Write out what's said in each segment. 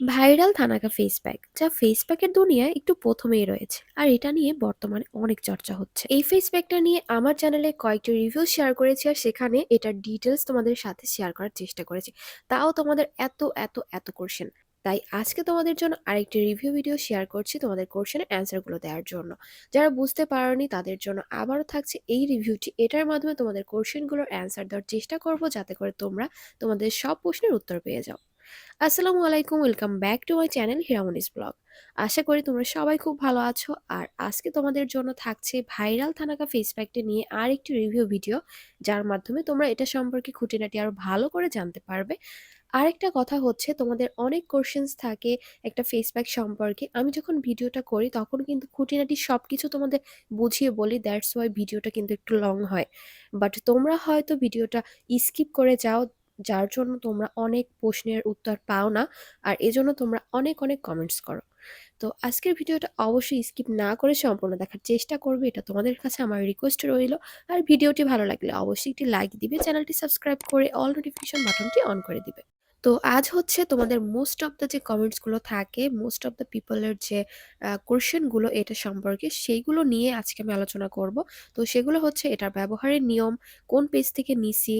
Viral thanaka face pack যা face প্যাকের দুনিয়ায় একটু প্রথমেই রয়েছে। আর এটা নিয়ে বর্তমানে অনেক চর্চা হচ্ছে। এই ফেস প্যাকটা নিয়ে আমার চ্যানেলে কয়েকটি রিভিউ শেয়ার করেছি আর সেখানে এটার ডিটেলস তোমাদের সাথে শেয়ার করার চেষ্টা করেছি। তাও তোমাদের এত এত এত কোশ্চেন। তাই আজকে তোমাদের জন্য আরেকটি রিভিউ ভিডিও শেয়ার করছি তোমাদের কোশ্চেনের অ্যান্সারগুলো দেওয়ার জন্য। যারা বুঝতে পারোনি তাদের জন্য আবারও থাকছে এই রিভিউটি। এটার মাধ্যমে তোমাদের কোশ্চেনগুলোর অ্যান্সার দেওয়ার চেষ্টা করব যাতে করে তোমরা তোমাদের সব প্রশ্নের উত্তর পেয়ে যাও। আসসালামু আলাইকুম, welcome back to my channel Hiramoni's blog. আশা করি তোমরা সবাই খুব ভালো আছো। আর আজকে তোমাদের জন্য থাকছে ভাইরাল থানাকা ফেস প্যাকটি নিয়ে আর একটি রিভিউ ভিডিও যার মাধ্যমে তোমরা এটা সম্পর্কে খুঁটিনাটি আরও ভালো করে জানতে পারবে। আরেকটা কথা হচ্ছে, তোমাদের অনেক কোশ্চেন্স থাকে একটা ফেস প্যাক সম্পর্কে। আমি যখন ভিডিওটা করি, তখন কিন্তু খুঁটিনাটি সব কিছু তোমাদের বুঝিয়ে বলি দ্যাটস ওয়াই ভিডিওটা কিন্তু একটু লং হয়। বাট তোমরা হয়তো ভিডিওটা স্কিপ করে যাও যার জন্য তোমরা অনেক প্রশ্নের উত্তর পাও না আর এজন্য তোমরা অনেক অনেক কমেন্টস করো। তো আজকের ভিডিওটা অবশ্যই স্কিপ না করে সম্পূর্ণ দেখার চেষ্টা করবে, এটা তোমাদের কাছে আমার রিকোয়েস্ট রইল। আর ভিডিওটি ভালো লাগলে অবশ্যই একটি লাইক দিবে, চ্যানেলটি সাবস্ক্রাইব করে অল নোটিফিকেশন বাটনটি অন করে দিবে। তো আজ হচ্ছে তোমাদের মোস্ট অফ দ্য যে কমেন্টসগুলো থাকে মোস্ট অফ দ্য পিপলের যে কোশ্চেনগুলো এটা সম্পর্কে সেইগুলো নিয়ে আজকে আমি আলোচনা করব। তো সেগুলো হচ্ছে এটার ব্যবহারের নিয়ম, কোন পেজ থেকে নিছি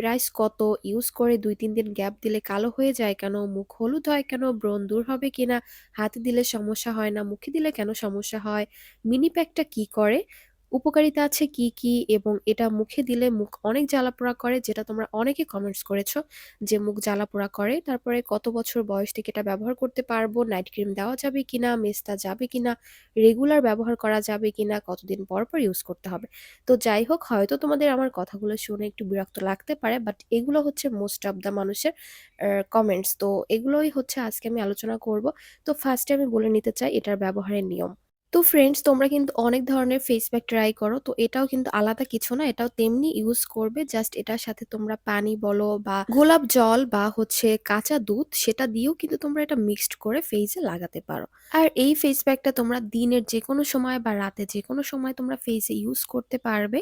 প্রাইস কত? ইউজ করে দুই, তিন দিন গ্যাপ দিলে কালো হয়ে যায় কেন? মুখ হলুদ হয় কেন? ব্রণ দূর হবে কিনা? হাতে দিলে সমস্যা হয় না? মুখে দিলে কেন সমস্যা হয়? মিনি প্যাকটা কি করে? উপকারিতা আছে কি কি এবং এটা মুখে দিলে মুখ অনেক জ্বালাপোড়া করে যেটা তোমরা অনেকে কমেন্টস করেছ যে মুখ জ্বালাপোড়া করে। তারপরে কত বছর বয়স থেকে এটা ব্যবহার করতে পারব নাইট ক্রিম দেওয়া যাবে কিনা মেস্তা যাবে কিনা রেগুলার ব্যবহার করা যাবে কিনা, কতদিন পর পর ইউজ করতে হবে। তো যাই হোক, হয়তো তোমাদের আমার কথাগুলো শুনে একটু বিরক্ত লাগতে পারে বাট এগুলো হচ্ছে মোস্ট অফ দ্য মানুষের কমেন্টস তো এগুলোই হচ্ছে আজকে আমি আলোচনা করব। তো ফার্স্টে আমি বলে নিতে চাই, এটার ব্যবহারের নিয়ম। তো ফ্রেন্ডস তোমরা কিন্তু অনেক ধরনের ফেস প্যাক ট্রাই করো। তো এটাও কিন্তু আলাদা কিছু না, এটাও তেমনি ইউজ করবে। জাস্ট এটার সাথে তোমরা পানি বলো বা গোলাপ জল বা হচ্ছে কাঁচা দুধ, সেটা দিয়েও কিন্তু তোমরা এটা মিক্সড করে ফেসে লাগাতে পারো। আর এই ফেস প্যাকটা তোমরা দিনের যে কোনো সময় বা রাতে যে কোনো সময় তোমরা ফেসে ইউজ করতে পারবে।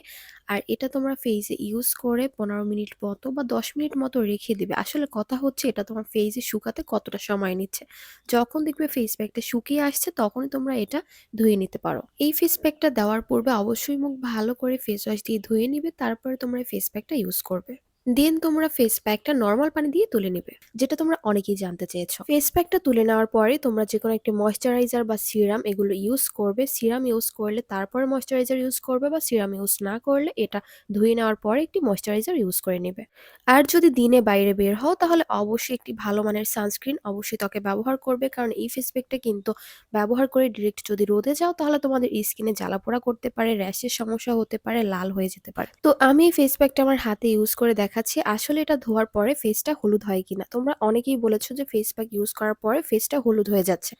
আর এটা তোমরা ফেসে ইউজ করে পনেরো মিনিট মতো বা দশ মিনিট মতো রেখে দেবে। আসলে কথা হচ্ছে এটা তোমার ফেজে শুকাতে কতটা সময় নিচ্ছে। যখন দেখবে ফেস প্যাকটা শুকিয়ে আসছে, তখনই তোমরা এটা ধুয়ে নিতে পারো। এই ফেস প্যাকটা দেওয়ার পূর্বে অবশ্যই মুখ ভালো করে ফেস ওয়াশ দিয়ে ধুয়ে নিবে, তারপরে তোমরা ফেস প্যাকটা ইউজ করবে। দেন তোমরা ফেস প্যাকটা নর্মাল পানি দিয়ে তুলে নিবে, যেটা তোমরা অনেকেই জানতে চেয়েছো। ফেস প্যাকটা তুলে নেওয়ার পরে তোমরা যে কোনো একটি ময়শ্চারাইজার বা সিরাম এগুলো ইউজ করবে। সিরাম ইউজ করলে তারপরে ময়শ্চারাইজার ইউজ করবে বা সিরাম ইউজ না করলে এটা ধুয়ে নেওয়ার পরে একটি ময়শ্চারাইজার ইউজ করে নেবে। আর যদি দিনে বাইরে বের হও, তাহলে অবশ্যই একটি ভালো মানের সানস্ক্রিন অবশ্যই ত্বকে ব্যবহার করবে, কারণ এই ফেস প্যাকটা কিন্তু ব্যবহার করে ডিরেক্ট যদি রোদে যাও, তাহলে তোমাদের স্কিনে জ্বালাপোড়া করতে পারে, র্যাশের সমস্যা হতে পারে, লাল হয়ে যেতে পারে। তো আমি এই ফেস প্যাকটা আমার হাতে ইউজ করে দেখাচ্ছি, আসলে এটা ধোয়ার পরে ফেসটা হলুদ হয় কিনা। তোমরা অনেকেই বলেছ যে ফেস প্যাক ইউজ করার পরে ফেসটা হলুদ হয়ে যাচ্ছে।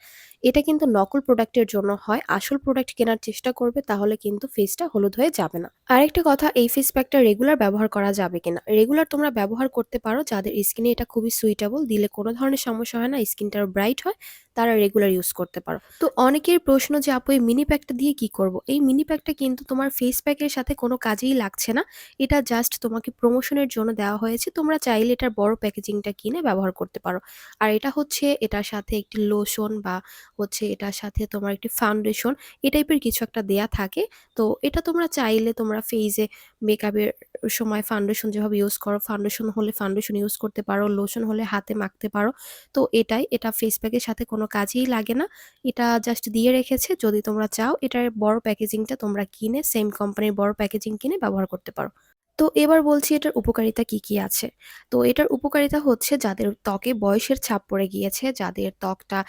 এটা কিন্তু নকল প্রোডাক্টের জন্য হয়। আসল প্রোডাক্ট কেনার চেষ্টা করবে, তাহলে কিন্তু ফেসটা হলুদ হয়ে যাবে না। আরেকটা কথা, এই ফেস প্যাকটা রেগুলার ব্যবহার করা যাবে কিনা? রেগুলার তোমরা ব্যবহার করতে পারো, যাদের স্কিনে এটা খুবই সুইটেবল দিলে কোনো ধরনের সমস্যা হয় না স্কিনটা ব্রাইট হয়। তারা রেগুলার ইউজ করতে পারো। তো অনেকের প্রশ্ন যে, আপু, এই মিনি প্যাকটা দিয়ে কি করব? এই মিনি প্যাকটা কিন্তু তোমার ফেস প্যাকের সাথে কোনো কাজেই লাগছে না। এটা জাস্ট তোমাকে প্রমোশনের জন্য দেওয়া হয়েছে। তোমরা চাইলে এটার বড় প্যাকেজিংটা কিনে ব্যবহার করতে পারো। আর এটা হচ্ছে, এটার সাথে একটি লোশন বা হচ্ছে এটার সাথে তোমার একটি ফাউন্ডেশন এই টাইপের কিছু একটা দেয়া থাকে। তো এটা তোমরা চাইলে তোমরা ফেসে মেকআপের সময় ফাউন্ডেশন যেভাবে ইউজ করো ফাউন্ডেশন হলে ফাউন্ডেশন ইউজ করতে পারো লোশন হলে হাতে মাখতে পারো। তো এটাই, এটা ফেস প্যাকের সাথে কোনো কাজেই লাগে না। এটা জাস্ট দিয়ে রেখেছে। যদি তোমরা চাও, এটার বড় প্যাকেজিংটা তোমরা কিনে সেম কোম্পানির বড় প্যাকেজিং কিনে ব্যবহার করতে পারো। তো এবার বলছি এটার উপকারিতা কি কি আছে? তো এটার উপকারিতা হচ্ছে যাদের ত্বকে বয়সের ছাপ পড়ে গিয়েছে, যাদের ত্বকটা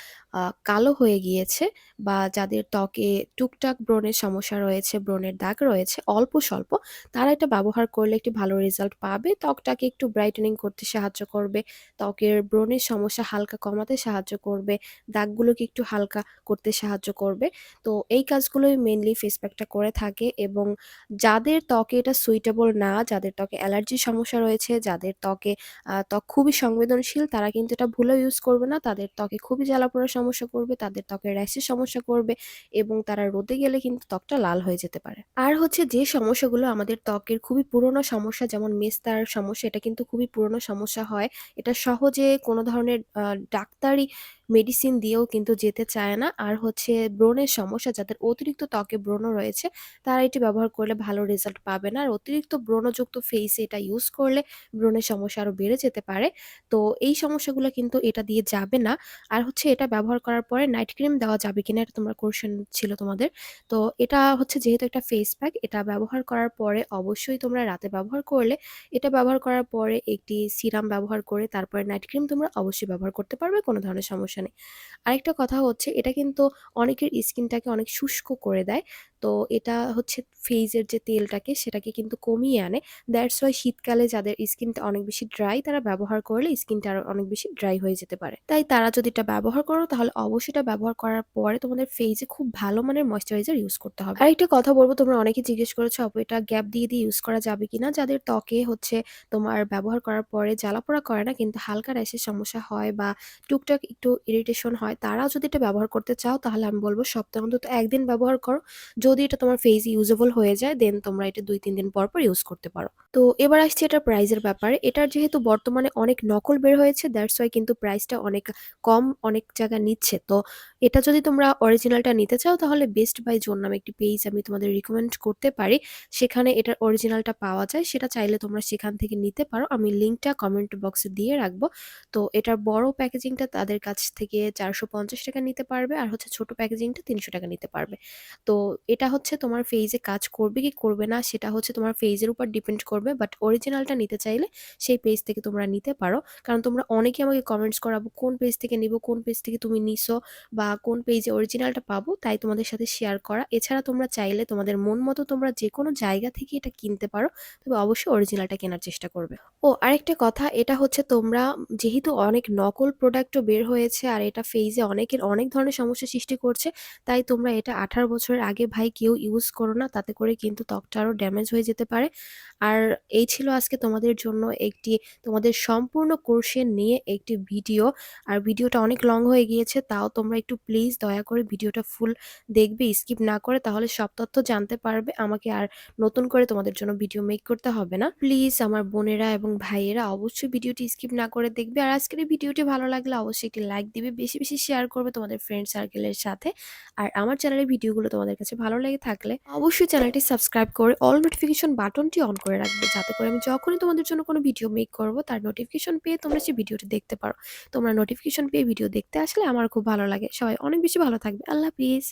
কালো হয়ে গিয়েছে বা যাদের ত্বকে টুকটাক ব্রণের সমস্যা রয়েছে, ব্রণের দাগ রয়েছে, অল্প স্বল্প, তারা এটা ব্যবহার করলে একটি ভালো রেজাল্ট পাবে। ত্বকটাকে একটু ব্রাইটেনিং করতে সাহায্য করবে, ত্বকের ব্রণের সমস্যা হালকা কমাতে সাহায্য করবে, দাগগুলোকে একটু হালকা করতে সাহায্য করবে। তো এই কাজগুলোই মেনলি ফেস প্যাকটা করে থাকে এবং যাদের ত্বকে এটা সুইটেবল না যাদের ত্বকে অ্যালার্জির সমস্যা রয়েছে, যাদের ত্বকে ত্বক খুবই সংবেদনশীল, তারা কিন্তু এটা ভুলেও ইউজ করবে না। তাদের ত্বকে খুবই জ্বালাপোড়ার সমস্যা করবে, তাদের ত্বকের র্যাশের সমস্যা করবে এবং তারা রোদে গেলে কিন্তু ত্বকটা লাল হয়ে যেতে পারে। আর হচ্ছে যে সমস্যাগুলো আমাদের ত্বকের খুবই পুরনো সমস্যা, যেমন মেস্তার সমস্যা, এটা কিন্তু খুবই পুরনো সমস্যা হয়। এটা সহজে কোনো ধরনের ডাক্তারি মেডিসিন দিয়েও কিন্তু যেতে চায় না। আর হচ্ছে ব্রণের সমস্যা, যাদের অতিরিক্ত ত্বকে ব্রণ রয়েছে, তারা এটি ব্যবহার করলে ভালো রেজাল্ট পাবে না। আর অতিরিক্ত ব্রণযুক্ত ফেইসে এটা ইউজ করলে ব্রণের সমস্যা আরও বেড়ে যেতে পারে। তো এই সমস্যাগুলো কিন্তু এটা দিয়ে যাবে না। আর হচ্ছে এটা ব্যবহার করার পরে নাইট ক্রিম দেওয়া যাবে কিনা এটা তোমরা কোয়েশ্চেন ছিল তোমাদের। তো এটা হচ্ছে যেহেতু একটা ফেস প্যাক এটা ব্যবহার করার পরে অবশ্যই তোমরা রাতে ব্যবহার করলে, এটা ব্যবহার করার পরে একটি সিরাম ব্যবহার করে তারপরে নাইট ক্রিম তোমরা অবশ্যই ব্যবহার করতে পারবে, কোনো ধরনের সমস্যা নেই। আরেকটা কথা হচ্ছে এটা কিন্তু অনেকের স্কিনটাকে অনেক শুষ্ক করে দেয়। তো এটা হচ্ছে ফেইসের যে তেলটাকে সেটাকে কিন্তু কমিয়ে আনে। দ্যাটস ওয়াই শীতকালে যাদের স্কিনটা অনেক বেশি ড্রাই তারা ব্যবহার করলে স্কিনটা আরও অনেক বেশি ড্রাই হয়ে যেতে পারে। তাই তারা যদি এটা ব্যবহার করো তাহলে অবশ্যই এটা ব্যবহার করার পরে তোমাদের ফেজে খুব ভালো মানের ময়েশ্চারাইজার ইউজ করতে হবে। আরেকটা কথা বলব তোমরা অনেকে জিজ্ঞেস করেছ আপু এটা গ্যাপ দিয়ে, দিয়ে ইউজ করা যাবে কিনা? যাদের ত্বকে হচ্ছে তোমার ব্যবহার করার পরে জ্বালা-পোড়া করে না কিন্তু হালকা র্যাশের সমস্যা হয় বা টুকটাক একটু ইরিটেশন হয় তারাও যদি এটা ব্যবহার করতে চাও তাহলে আমি বলব সপ্তাহে অন্তত একদিন ব্যবহার করো। যদি এটা তোমার ফেইস ইউজেবল হয়ে যায় দেন তোমরা এটা ২-৩ দিন পর, পর ইউজ করতে পারো। তো এবার আসছি এটার প্রাইসের ব্যাপারে। এটার যেহেতু বর্তমানে অনেক নকল বের হয়েছে দ্যাটস ওয়াই কিন্তু প্রাইসটা অনেক কম অনেক জায়গায় নিচ্ছে। তো এটা যদি তোমরা অরিজিনালটা নিতে চাও তাহলে বেস্ট বাই জোন নামে একটি পেজ আমি তোমাদের রিকমেন্ড করতে পারি। সেখানে এটার অরিজিনালটা পাওয়া যায়। সেটা চাইলে তোমরা সেখান থেকে নিতে পারো। আমি লিঙ্কটা কমেন্ট বক্সে দিয়ে রাখব। তো এটার বড় প্যাকেজিংটা তাদের কাছ থেকে ৳৪৫০ নিতে পারবে আর হচ্ছে ছোট প্যাকেজিংটা ৳৩০০ নিতে পারবে। তো এটা হচ্ছে তোমার ফেজে কাজ করবে কি করবে না সেটা হচ্ছে তোমার ফেজের উপর ডিপেন্ড করবে। বাট অরিজিনালটা নিতে চাইলে সেই পেজ থেকে তোমরা নিতে পারো। কারণ তোমরা অনেকেই আমাকে কমেন্টস করাবো কোন পেজ থেকে নিবো, কোন পেজ থেকে তুমি নিছো বা কোন পেজে অরিজিনালটা পাবো তাই তোমাদের সাথে শেয়ার করা। এছাড়া তোমরা চাইলে তোমাদের মন মতো তোমরা যেকোনো জায়গা থেকে এটা কিনতে পারো। তবে অবশ্যই অরিজিনালটা কেনার চেষ্টা করবে। ও আরেকটা কথা এটা হচ্ছে তোমরা যেহেতু অনেক নকল প্রোডাক্টও বের হয়েছে আর এটা ফেজে অনেকের অনেক ধরনের সমস্যা সৃষ্টি করছে। তাই তোমরা এটা ১৮ বছরের আগে ভাই কেউ ইউজ করো না। তাতে করে কিন্তু ত্বকটা আরও ড্যামেজ হয়ে যেতে পারে। আর এই ছিল আজকে তোমাদের জন্য একটি তোমাদের সম্পূর্ণ কোর্সের নিয়ে একটি ভিডিও। আর ভিডিওটা অনেক লং হয়ে গিয়েছে তাও তোমরা একটু প্লিজ দয়া করে ভিডিওটা ফুল দেখবে স্কিপ না করে তাহলে সব তথ্য জানতে পারবে। আমাকে আর নতুন করে তোমাদের জন্য ভিডিও মেক করতে হবে না। প্লিজ আমার বোনেরা এবং ভাইয়েরা অবশ্যই ভিডিওটি স্কিপ না করে দেখবে। আর আজকের এই ভিডিওটি ভালো লাগলে অবশ্যই একটি লাইক দিবে। বেশি, বেশি শেয়ার করবে তোমাদের ফ্রেন্ড সার্কেলের সাথে। আর আমার চ্যানেলের ভিডিওগুলো তোমাদের কাছে ভালো লেগে থাকলে অবশ্যই চ্যানেলটি সাবস্ক্রাইব করে অল নোটিফিকেশন বাটনটি অন করে রাখবে। যাতে করে আমি যখনই তোমাদের জন্য কোনো ভিডিও মেক করব, তার নোটিফিকেশন পেয়ে তোমরা সেই ভিডিওটি দেখতে পারো। তোমরা নোটিফিকেশন পেয়ে ভিডিও দেখতে আসলে আমার খুব ভালো লাগে। সবাই অনেক বেশি ভালো থাকবে। আল্লাহ হাফিজ।